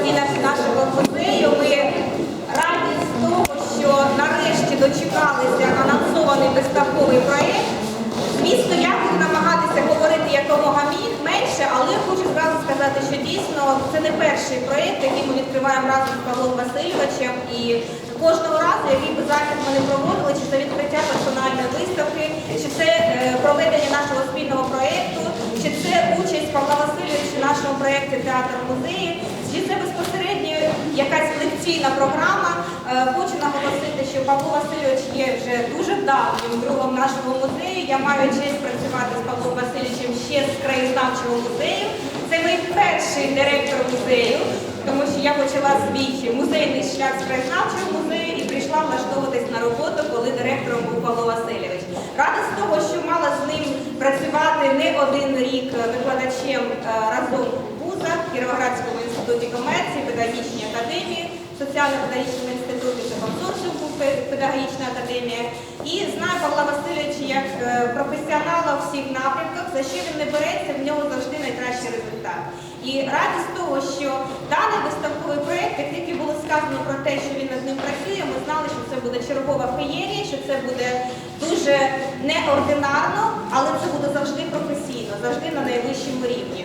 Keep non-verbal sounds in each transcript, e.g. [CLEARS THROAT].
стінах нашого музею. Ми раді з того, що нарешті дочекалися анонсований виставковий проєкт. Звісно, я буду намагатися говорити якомога менше, але хочу зразу сказати, що дійсно це не перший проєкт, який ми відкриваємо разом з Павлом Васильовичем. І кожного разу, який би захід ми не проводили, чи це відкриття персональної виставки, чи це е, проведення нашого спільного проєкту, чи це участь Павла Васильовича в нашому проєкті Театр музеї, чи це безпосередньо якась лекційна програма. Е, Хочу наголосити, що Павло Васильович є вже дуже давнім другом нашого музею. Я маю честь працювати з Павлом Васильовичем ще з краєзнавчого музею. Це мій перший директор музею, тому що я почала свій музейний шлях з краєзнавчого музею і прийшла влаштовуватись на роботу, коли директором був Павло Васильович. Рада з того, що мала з ним працювати не один рік викладачем е, разом в ВУЗах, Кіровоградському інституті комерції, педагогічній академії, соціально-педагогічному інституті, це консорціум був пе- педагогічна академія. І знаю Павла Васильовича як е, професіонала у всіх напрямках, за що він не береться, в нього завжди найкращий результат. І радість того, що даний виставковий проєкт, як тільки було сказано про те, що він над ним працює, ми знали, що це буде чергова феєрія, що це буде дуже неординарно, але це буде завжди професійно, завжди на найвищому рівні.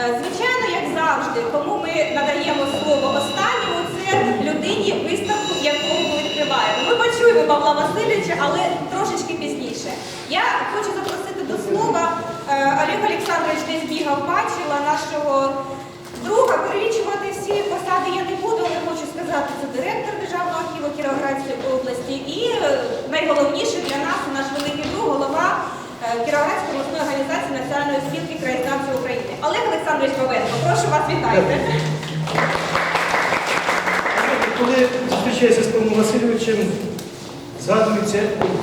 Е, Звичайно, як завжди, кому ми надаємо слово останньому, це людині виставку, яку ми відкриваємо. Ми почуємо Павла Васильовича, але трошечки пізніше. Я хочу запросити до слова е, Олег Олександрович десь бігав, бачила нашого друга. Перелічувати всі посади я не буду, але хочу сказати, це директор Державного архіву Кіровоградської області і е, найголовніше для нас наш великий друг, голова Кіровоградської обласної організації Національної спілки краєзнавців України. Олег Олександрович Бабенко, прошу вас вітайте. Коли зустрічаєшся з Павлом Васильовичем, згадуються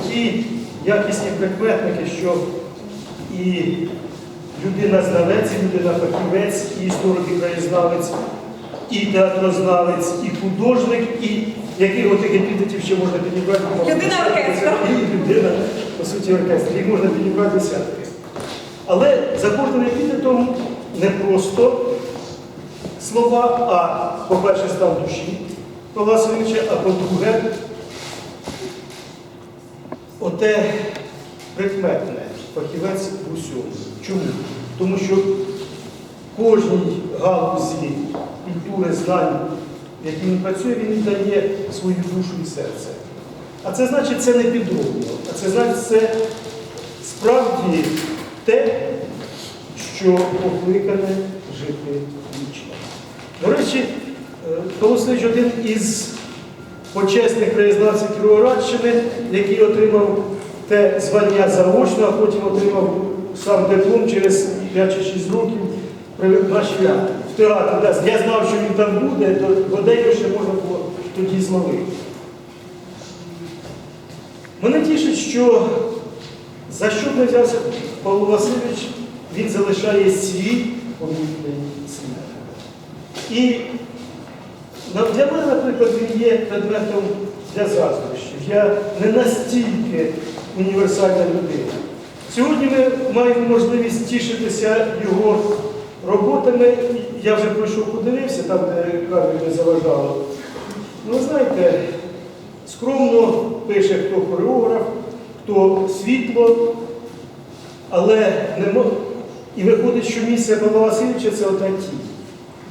ті якісні прикметники, що і людина-знавець, і людина-фахівець, і історик, і краєзнавець, і театрознавець, і художник, і яких отих епітетів ще можна підібрати. Людина-оркестр. І людина, по суті, оркестр. Їх можна підібрати десятки. Але за кожним епітетом не просто слова, а, по-перше, стан душі Павла Васильовича, а по-друге, оте прикметне фахівець в усьому. Чому? Тому що кожній галузі культури, знань, якій він працює, він віддає свою душу і серце. А це значить, це не підробно, а це значить, це справді те, що покликане жити вічно. До речі, е, один із почесних краєзнавців Кіровоградщини, який отримав те звання заочно, а потім отримав сам диплом через 5 чи 6 років при нашій в театрі. Да, Я знав, що він там буде, то Годею ще можна було тоді зловити. Мене тішить, що за що б не взявся Павло Васильович, він залишає свій помітний слід. І для мене, наприклад, він є предметом для заздрощів. Я не настільки універсальна людина. Сьогодні ми маємо можливість тішитися його роботами. Я вже пройшов, подивився, там, де камері не заважало. Ну, знаєте, скромно пише хто хореограф, хто світло, але не мо- і виходить, що місія Павла Васильовича це ота тінь.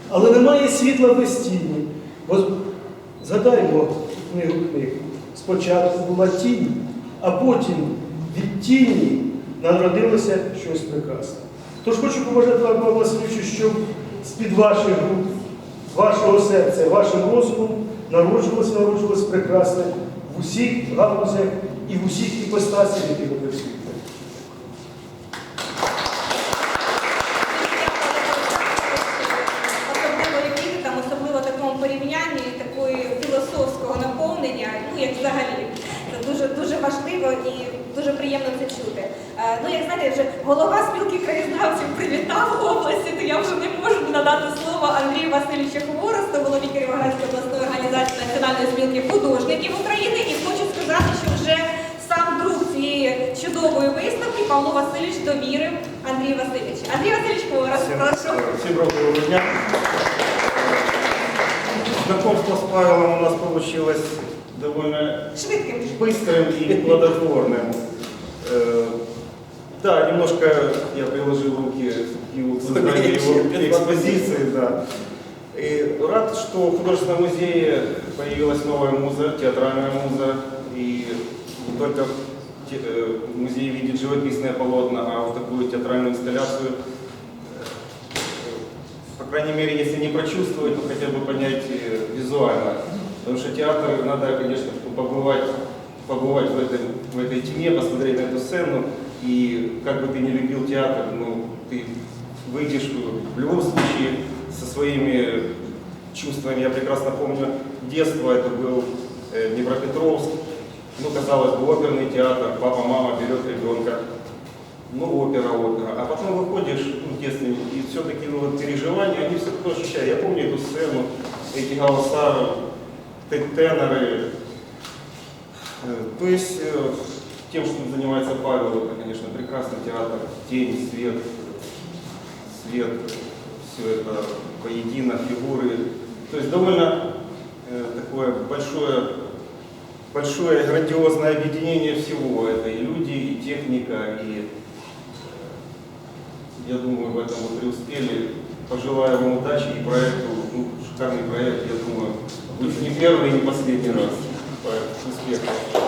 Але немає світла без тіні. Бо згадаймо книгу книг. Спочатку була тінь, а потім від тіні народилося щось прекрасне. Тож хочу побажати вам, Павло Васильовичу, щоб з-під ваших рук, вашого серця, вашим розуму народжувалося, народжувалось прекрасне в усіх галузях і в усіх іпостасях, які ви в Особливо немножко я приложил руки к созданию его экспозиции, да. И рад, что в художественном музее появилась новая муза, театральная муза, и не только э, музей видит живописное полотна, а вот такую театральную инсталляцию по крайней мере, если не прочувствовать, то хотя бы понять э, визуально. Потому что театр надо, конечно, побывать, побывать в, этой, в этой тьме, посмотреть на эту сцену. И как бы ты не любил театр, ну, ты выйдешь в любом случае со своими чувствами. Я прекрасно помню детство, это был э, Днепропетровск. Ну, казалось бы, оперный театр, папа, мама берет ребенка, ну, опера, опера. А потом выходишь ну, детстве, и все-таки ну, вот переживания, они все равно ощущают. Я помню эту сцену, эти голоса, те- теноры. Э, То есть э, тем, что занимается Павел, это, конечно, прекрасный театр, тень, свет, свет, все это поедино, фигуры. То есть довольно э, такое большое, большое грандиозное объединение всего. Это и люди, и техника, и я думаю, в этом вы преуспели. Желаю вам удачи и проекту, ну, шикарный проект, я думаю, будет не первый и не последний раз. Успехов.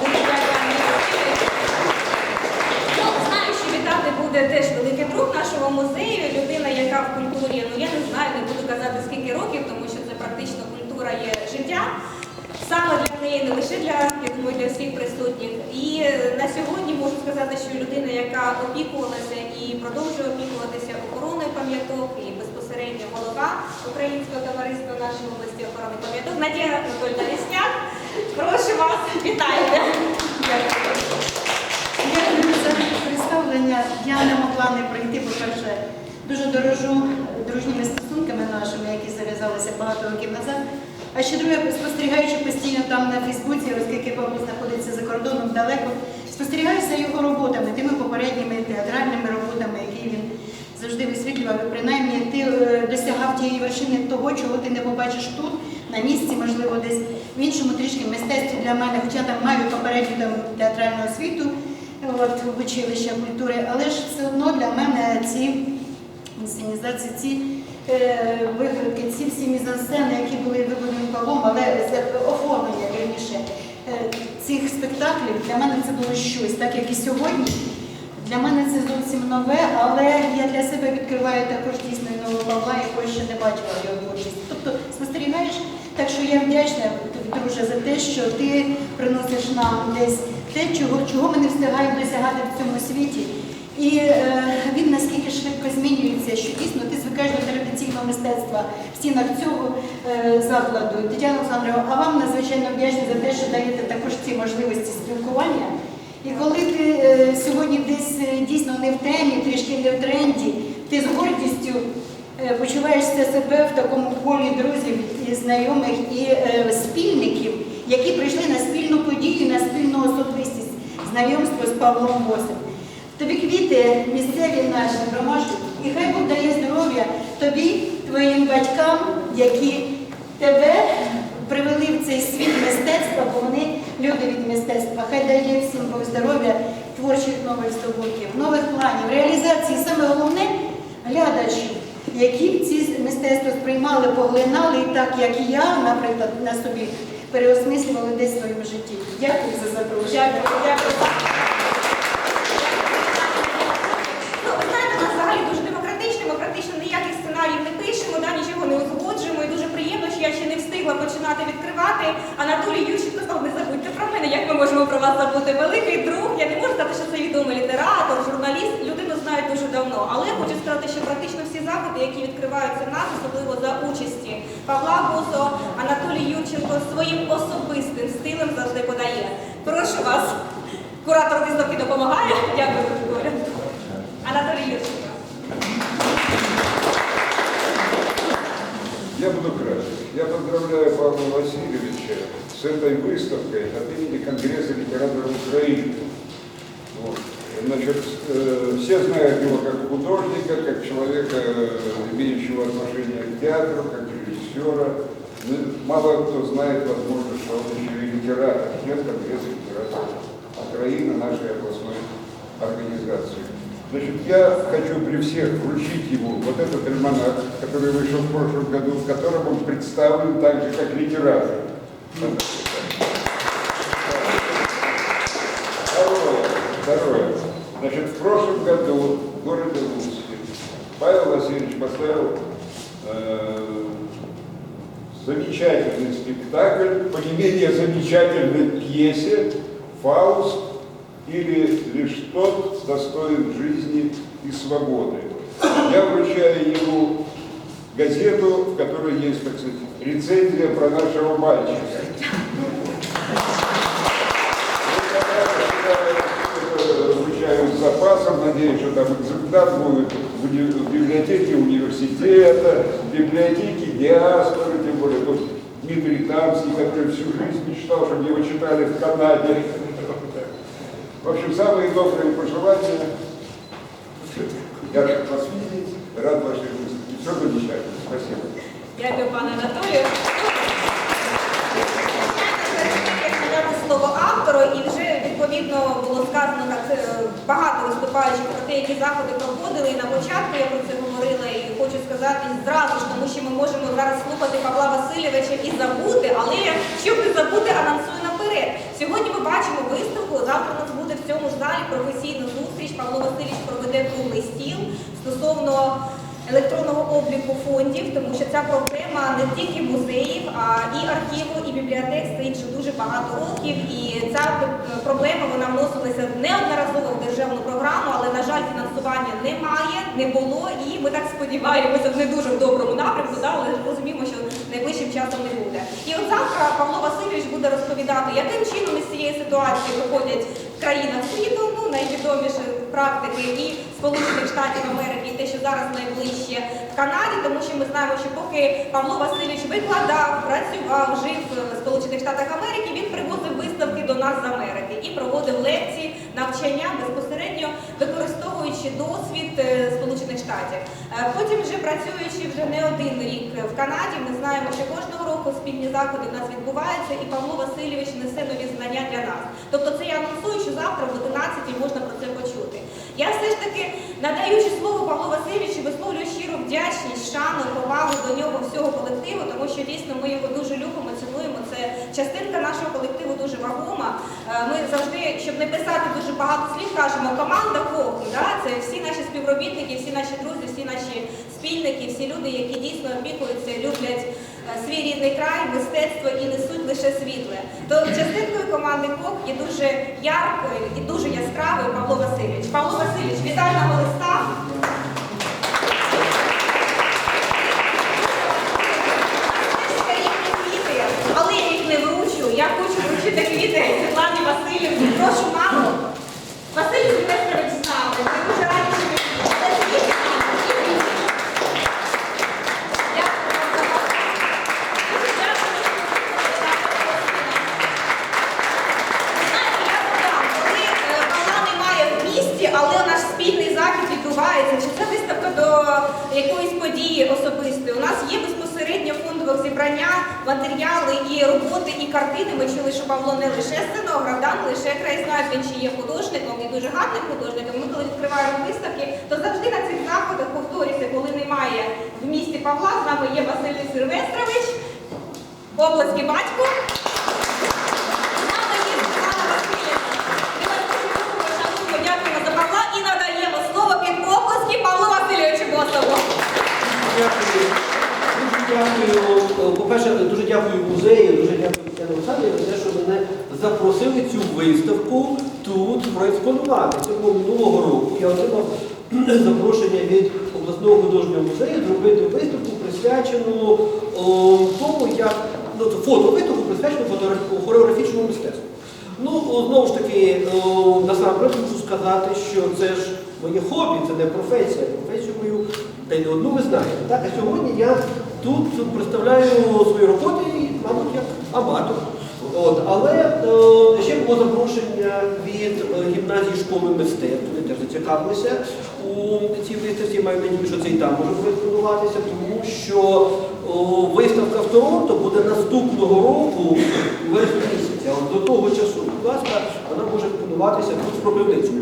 Буде теж великий друг нашого музею, людина, яка в культурі, ну я не знаю, не буду казати скільки років, тому що це практично культура є життя. Саме для неї, не лише для, я думаю, для всіх присутніх. І на сьогодні можу сказати, що людина, яка опікувалася і продовжує опікуватися охороною пам'яток, і безпосередньо голова Українського товариства нашої області охорони пам'яток, Надія Анатольовна Лісняк. Прошу вас, вітайте. Дякую. Представлення. Я не могла не прийти, по-перше, дуже дорожу дружніми стосунками нашими, які зав'язалися багато років назад. А ще друге, спостерігаючи постійно там на Фейсбуці, оскільки Павло знаходиться за кордоном далеко, спостерігаю за його роботами, тими попередніми театральними роботами, які він завжди висвітлював. І Принаймні ти е, досягав тієї вершини того, чого ти не побачиш тут, на місці, можливо, десь в іншому трішки мистецтві для мене, хоча там маю попередню там театральну освіту от, в училища культури, але ж все одно для мене ці інсценізації, ці е, викритки, ці всі мізансцени, які були виконані Павлом, але оформлення вірніше е, цих спектаклів для мене це було щось, так як і сьогодні. Для мене це зовсім нове, але я для себе відкриваю також дійсно нового Павла, якого ще не бачила його творчості. Тобто спостерігаєш, так що я вдячна, друже, за те, що ти приносиш нам десь те, чого, чого ми не встигаємо досягати в цьому світі. І е, він наскільки швидко змінюється, що дійсно ти звикаєш до традиційного мистецтва в стінах цього е, закладу. Тетяна Олександрова, а вам надзвичайно вдячна за те, що даєте також ці можливості спілкування. І коли ти е, сьогодні десь е, дійсно не в темі, трішки не в тренді, ти з гордістю е, почуваєшся себе в такому колі друзів і знайомих і е, спільників, які прийшли на спільну подію, на спільну особистість, знайомство з Павлом Восем. Тобі квіти, місцеві наші, ромашки, і хай Бог дає здоров'я тобі, твоїм батькам, які тебе привели в цей світ мистецтва, бо вони люди від мистецтва. Хай дає всім Бог здоров'я, творчих нових здобутків, нових планів, реалізації. Саме головне глядачів, які ці мистецтво сприймали, поглинали, так як і я, наприклад, на собі переосмислювали десь в своєму житті. Дякую за запрошення. Дякую, дякую. Ну, ви знаєте, нас взагалі дуже демократично, ми практично ніяких сценаріїв не пишемо, да, нічого не узгоджуємо. І дуже приємно, що я ще не встигла починати відкривати. Анатолій Ющенко сказав, не забудьте про мене, як ми можемо про вас забути. Великий друг. Я не можу сказати, що це відомий літератор, журналіст. Людину знають дуже давно. Але я хочу сказати, що практично заходи, які відкриваються в нас, особливо за участі Павла Гусо, Анатолій Юрченко своїм особистим стилем завжди подає. Прошу вас. Куратор виставки допомагає. Дякую, Григорія. Анатолій Юрченко. Я буду краток. Я поздравляю Павла Васильевича с этой выставкой от имени Конгресса литераторов Украины. Значит, э, все знают его как художника, как человека, э, имеющего отношение к театру, как режиссера. Ну, Мало кто знает, возможно, что он еще и литератор, член Конгресса литераторов Украины, нашей областной организации. Значит, я хочу при всех вручить ему вот этот альманах, который вышел в прошлом году, в котором он представлен так же, как литератор. Второе. Второе. Значит, в прошлом году в городе Луцке Павел Васильевич поставил э, замечательный спектакль по не менее замечательной пьесе «Фауст» или «Лишь тот достоин жизни и свободы». Я вручаю ему газету, в которой есть, так сказать, рецензия про нашего мальчика. Надеюсь, что там экземпляр будет в библиотеке университета, в библиотеке диаспоры, тем более тут Дмитрий Тамский, который всю жизнь мечтал, чтобы его читали в Канаде. В общем, самые добрые пожелания. Я рад вас видеть, рад вашей выступить. Все замечательно. Спасибо. Дякую, пане Анатолію. Надати слово автору, і вже відповідно було сказано так е, багато виступаючих про те, які заходи проходили. І на початку я про це говорила, і хочу сказати зразу ж, тому що ми можемо зараз слухати Павла Васильовича і забути, але щоб не забути, анонсую наперед. Сьогодні ми бачимо виставку. Завтра у нас буде в цьому ж залі професійна зустріч. Павло Васильович проведе круглий стіл стосовно електронного обліку фондів, тому що ця проблема не тільки музеїв, а і архіву, і бібліотек стоїть вже дуже багато років. І ця е, проблема вона вносилася неодноразово в державну програму, але на жаль, фінансування немає, не було, і ми так сподіваємося не дуже в доброму напрямку, да, але розуміємо, що найближчим часом не буде. І от завтра Павло Васильович буде розповідати, яким чином із цієї ситуації виходять в країнах світу, ну найвідоміші практики і Сполучених Штатів Америки, і те, що зараз найближче в Канаді, тому що ми знаємо, що поки Павло Васильович викладав, працював, жив в Сполучених Штатах Америки, він привозив виставки до нас з Америки і проводив лекції, навчання безпосередньо використовуючи досвід е, Сполучених Штатів. Е, Потім, вже працюючи вже не один рік в Канаді, ми знаємо, що кожного року спільні заходи в нас відбуваються, і Павло Васильович несе нові знання для нас. Тобто це я анонсую, що завтра в 11 можна про це почути. Я все ж таки, надаючи слово Павлу Васильовичу, висловлюю щиру вдячність, шану, повагу до нього всього колективу, тому що дійсно ми його дуже любимо, цінуємо. Це частинка нашого колективу дуже вагома. Е, Ми завжди, щоб не писати дуже багато слів, кажемо команда КОКу. Да? Це всі наші співробітники, всі наші друзі, всі наші спільники, всі люди, які дійсно опікуються, люблять свій рідний край, мистецтво і несуть лише світле. То частинкою команди КОК є дуже яркою і дуже яскравою Павло Васильович. Павло Васильович, вітального листа. Але я їх не вручу. Я хочу вручити квіти Світлані Васильівні. Прошу, мамо. Василь Сильвестрович з нами. Ми дуже раді, що ви тут. Це квіти. Дякую вам за вас. Дуже дякую, що ви Знаєте, я додам, коли е, Павла немає в місті, але наш спільний захід відбувається, чи це виставка до якоїсь події особистої. У нас є безпосередньо фондових зібрання, матеріали і роботи, і картини. Ми чули, що Павло не лише сценограф, да, не лише краєзнавець, він ще є художником і дуже гарним художником. Ми коли відкриваємо виставки, то завжди на цих заходах повторюся, коли немає в місті Павла, з нами є Василь Сильвестрович, обласький батько. З нами є Світлана Васильівна. Ми вас дуже любимо, шануємо, дякуємо за Павла і надаємо слово під оплески Павлу Васильовичу Босову. Дуже дякую. По-перше, дуже дякую музею, дуже дякую Тетяні Олександрівні за те, що мене запросили цю виставку тут проекспонувати. Цього минулого року я отримав [CLEARS THROAT] запрошення від обласного художнього музею зробити виставку, присвячену о, тому, як ну, фото-виставку, присвячену хореографічному мистецтву. Ну, знову ж таки, насамперед мушу сказати, що це ж моє хобі, це не професія. Та одну ви знаєте. Так, а сьогодні я тут представляю свої роботи і, мабуть, як аматор. От, Але е, ще було запрошення від е, гімназії школи мистецтв, вони теж зацікавилися у цій виставці, маю надію, що це і там може відбуватися, тому що е, виставка в Торонто буде наступного року вересня місяця. От До того часу, будь ласка, вона може відбуватися тут в Кропивницькому.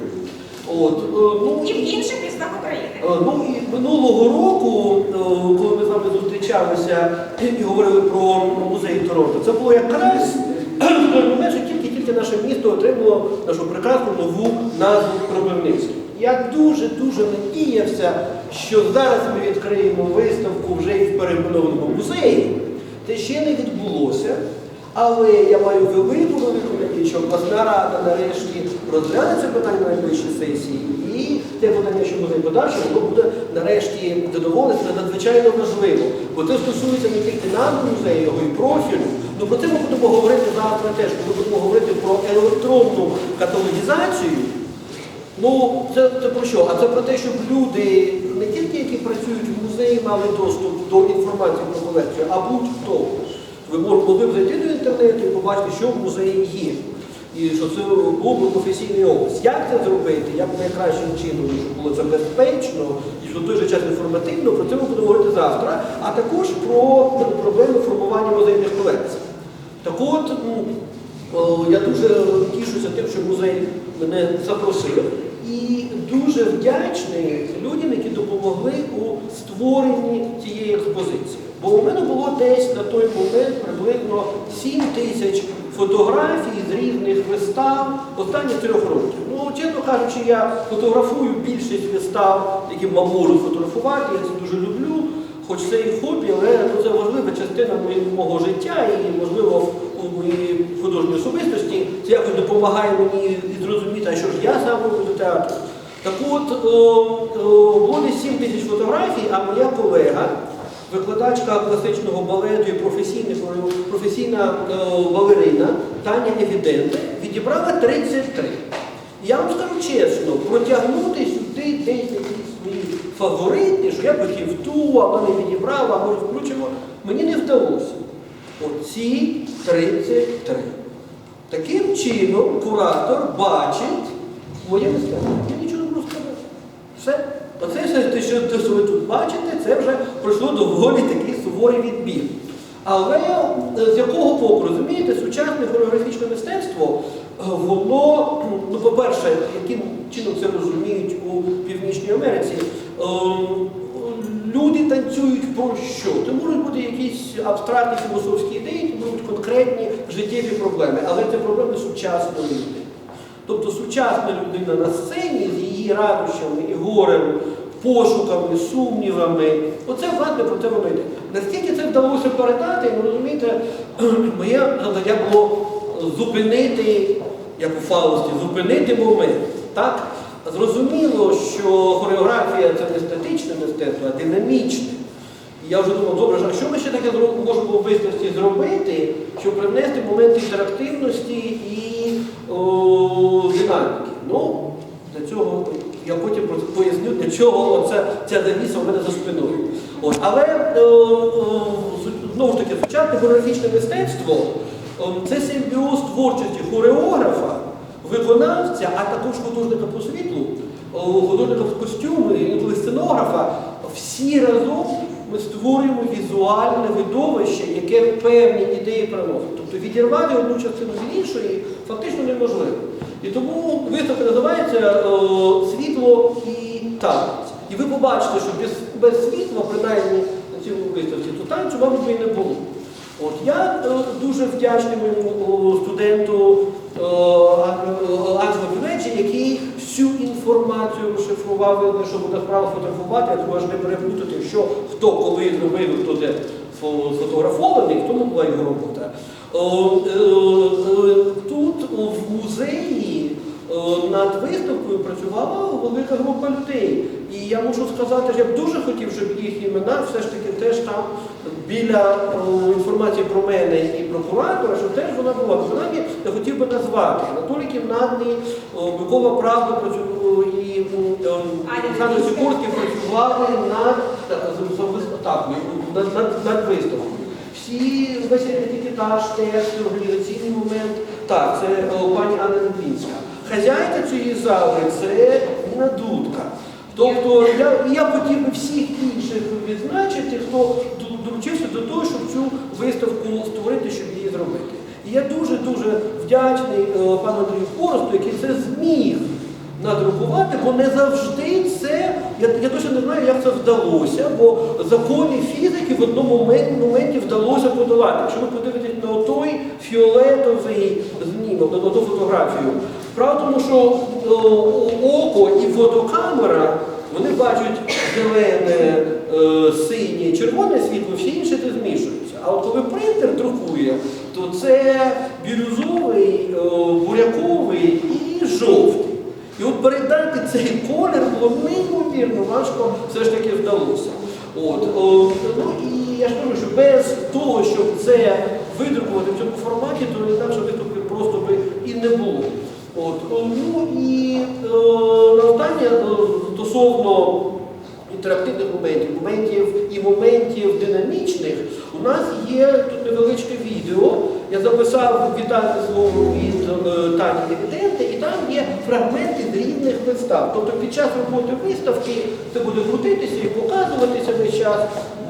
От, е, ну, І в інших містах України. Е, Ну і минулого року, е, коли ми з вами зустрічалися і говорили про музей Торонто, це було якраз [CLEARS THROAT] момент, що тільки-тільки наше місто отримало нашу прекрасну нову назву Кропивницький. Я дуже-дуже надіявся, що зараз ми відкриємо виставку вже і в перейменованому музеї. Це ще не відбулося. Але я маю велику велику надію, що обласна рада нарешті розгляне це питання на найближчій сесії. І те питання, що буде подальше, воно буде нарешті задоволене, це надзвичайно важливо. Бо це стосується не тільки назви музею, його і профілю. Ну про це ми будемо говорити завтра теж, коли будемо говорити про електронну каталогізацію. Ну, це, це про що? А це про те, щоб люди, не тільки які працюють в музеї, мали доступ до інформації про колекцію, а будь-хто. Ви мож- могли б зайти до інтернету і побачити, що в музеї є. І що це був професійний опис. Як це зробити, як найкращим чином, щоб було це безпечно і що в той же час інформативно, про це ми будемо говорити завтра, а також про проблеми формування музейних колекцій. Так от, ну, я дуже тішуся тим, що музей мене запросив. І дуже вдячний людям, які допомогли у створенні цієї експозиції. Бо у мене було десь на той момент приблизно 7 тисяч фотографій з різних вистав останніх трьох років. Ну, чесно кажучи, я фотографую більшість вистав, які можу фотографувати, я це дуже люблю. Хоч це і хобі, але ну, це важлива частина мого життя і, можливо, у моїй художній особистості. Це якось допомагає мені зрозуміти, що ж я сам до театру. Так от, о, о, було 7 тисяч фотографій, а моя колега, викладачка класичного балету і професійна, професійна балерина Таня Евіденте відібрала 33. Я вам скажу чесно, протягнути сюди десь якісь свої фаворити, що я хотів ту, а не відібрала, а може включимо, мені не вдалося. Оці 33. Таким чином куратор бачить моє мистецтво. Я нічого не можу сказати. Все. Оце все, що, те, що ви тут бачите, це вже пройшло доволі такий суворий відбір. Але е, з якого боку, розумієте, сучасне хореографічне мистецтво, е, воно, ну, по-перше, яким чином це розуміють у Північній Америці, е, люди танцюють про що? Це можуть бути якісь абстрактні філософські ідеї, це можуть конкретні життєві проблеми, але це проблеми сучасної людини. Тобто сучасна людина на сцені з її радощами і горем, пошуками, сумнівами, оце власне про це воно. Наскільки це вдалося передати, ви розумієте, [CLEARS THROAT] моє завдання було зупинити, як у Фаусті, зупинити момент. Так? Зрозуміло, що хореографія це не статичне мистецтво, а динамічне. І я вже думав, добре, а що ми ще таке можемо в виставці зробити, щоб привнести момент інтерактивності і о? Ну, для цього я потім поясню, для чого оце, ця завіса у мене за спиною. От. Але е, е, знову ж таки, сучасне хореографічне мистецтво е, це симбіоз творчості хореографа, виконавця, а також художника по світлу, художника в костюму, сценографа. Всі разом ми створюємо візуальне видовище, яке певні ідеї приносить. Тобто відірвати одну частину з іншої фактично неможливо. І тому виставка називається Світло і танець. І ви побачите, що без, без світла, принаймні на цій виставці, то танцю, мабуть, і не було. От я е, дуже вдячний моєму студенту е, Анджело який всю інформацію розшифрував, що буде справа фотографувати, а аж не переплутати, що хто коли зробив, хто де фотографований, в тому була його робота. Е, е, Тут в музеї е, над виставкою працювала велика група людей. І я можу сказати, що я б дуже хотів, щоб їх імена все ж таки теж там біля о, інформації про мене і про куратора, що теж вона була. Принаймні, я хотів би назвати Анатолій Кімнатний, о, Микола Правда працював і Олександр Сікорський працювали над, так, над, над, над виставкою. Всі весь етикетаж, текст, організаційний момент. Так, це е, пані Анна Литвінська. Хазяйка цієї зали це Ніна. Тобто я, я хотів би всіх інших відзначити, хто долучився до того, щоб цю виставку створити, щоб її зробити. І я дуже-дуже вдячний е, пану Андрію Хоросту, який це зміг надрукувати, бо не завжди це, я, я точно не знаю, як це вдалося, бо закони фізики в одному моменті вдалося подолати. Якщо ви подивитесь на той фіолетовий знімок, на ту фотографію, справа в тому, що е, око і фотокамера, вони бачать зелене, е, синє, червоне світло, всі інші це змішуються. А от коли принтер друкує, то це бірюзовий, е, буряковий і жовтий. І от передати цей колір було неймовірно важко, все ж таки вдалося. От, ну і я ж кажу, що без того, щоб це видрукувати в цьому форматі, то інакше виступів просто би і не було. От, ну і е, на останнє е, стосовно інтерактивних моментів, моментів і моментів динамічних, у нас є тут невеличке відео. Я записав вітальне слово від е, Тані Дивіденти, і там є фрагменти з різних вистав. Тобто під час роботи виставки це буде крутитися і показуватися весь час.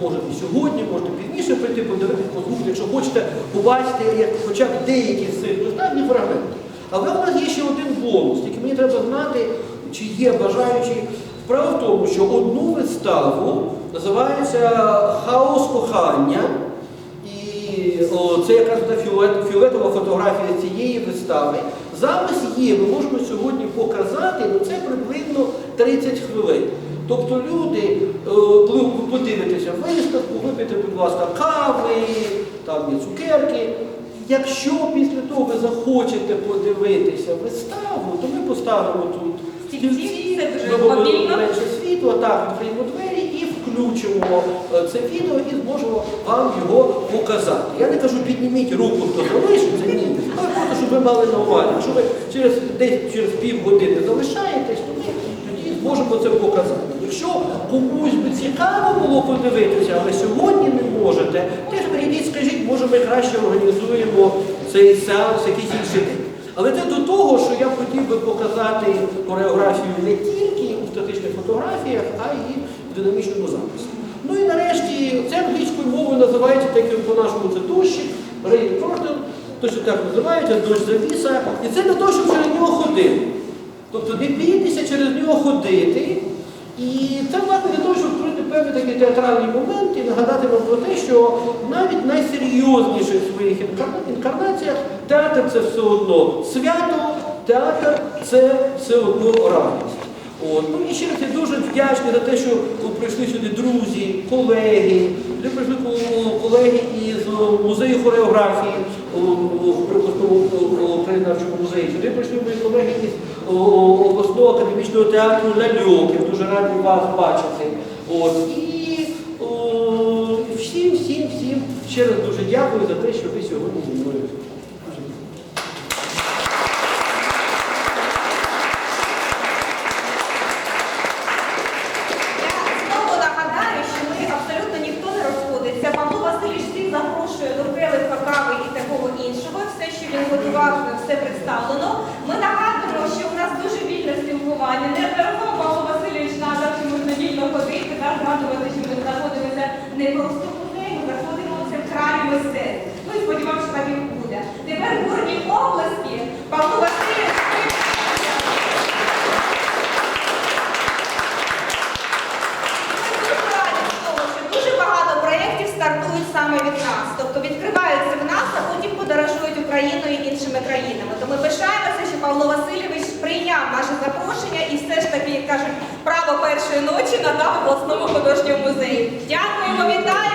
Може і сьогодні, можете пізніше прийти, подивитися, послухати, якщо хочете, побачити хоча б деякі з цих вистав і фрагменти. Але у нас є ще один бонус, тільки мені треба знати, чи є бажаючі. Справа в тому, що одну виставу називається Хаос кохання. І о, це якраз та фіолетова фотографія цієї вистави. Запис є, ми можемо сьогодні показати, ну це приблизно 30 хвилин. Тобто люди, е, коли ви подивитеся виставку, випийте, будь ласка, кави, там є цукерки. Якщо після того ви захочете подивитися виставу, то ми поставимо тут Стільці, менше світло, так, відкриємо двері і включимо е, це відео і зможемо вам його показати. Я не кажу, підніміть руку, хто залишиться, ні. Але просто, щоб ви мали на увазі. Якщо ви через десь через півгодини залишаєтесь, то ми тоді зможемо це показати. Якщо комусь би цікаво було подивитися, але сьогодні не можете, теж прийдіть, скажіть, може ми краще організуємо цей сеанс якийсь інший день. Але це до того, що я хотів би показати хореографію не тільки у статичних фотографіях, а й в динамічному записі. Ну і нарешті це англійською мовою називається, так як по-нашому це дощик, Rain Curtain, точно так називається, дощ завіса. І це для того, щоб через нього ходити. Тобто не бійтеся через нього ходити. І це власне для того, щоб створити певні такі театральні моменти і нагадати вам про те, що навіть в найсерйозніших своїх інкарнаціях театр це все одно свято, театр це все одно радість. От. Ну і ще раз я дуже вдячний за те, що прийшли сюди друзі, колеги, сюди прийшли колеги із музею хореографії о, краєзнавчому музеї. Сюди прийшли мої колеги із обласного академічного театру Ляльоків. Дуже радий вас бачити. От. І о, всім, всім, всім ще раз дуже дякую за те, що ви сьогодні зі мною. Я знову нагадаю, що ми абсолютно ніхто не розходиться. Павло Васильович всіх запрошує до келиха кави і такого іншого. Все, що він готував, все представлено. Ми нагадуємо, що у нас дуже вільне спілкування. Неодноразово Павло Васильович нагадав, що можна вільно ходити, та згадувати, що ми знаходимося не просто в музеї, ми знаходимося в храмі мистецтв. Ну і сподіваємося, що так і буде. Тепер бурні обласки. Павло Васильович. ви- Ми дуже раді тому, що дуже багато проєктів стартують саме від нас. Тобто відкриваються в нас, а потім подорожують Україною і іншими країнами. То ми пишаємося, що Павло Васильович прийняв наше запрошення і все ж таки, як кажуть, право першої ночі надав обласному художньому музею. Дякуємо, вітаємо!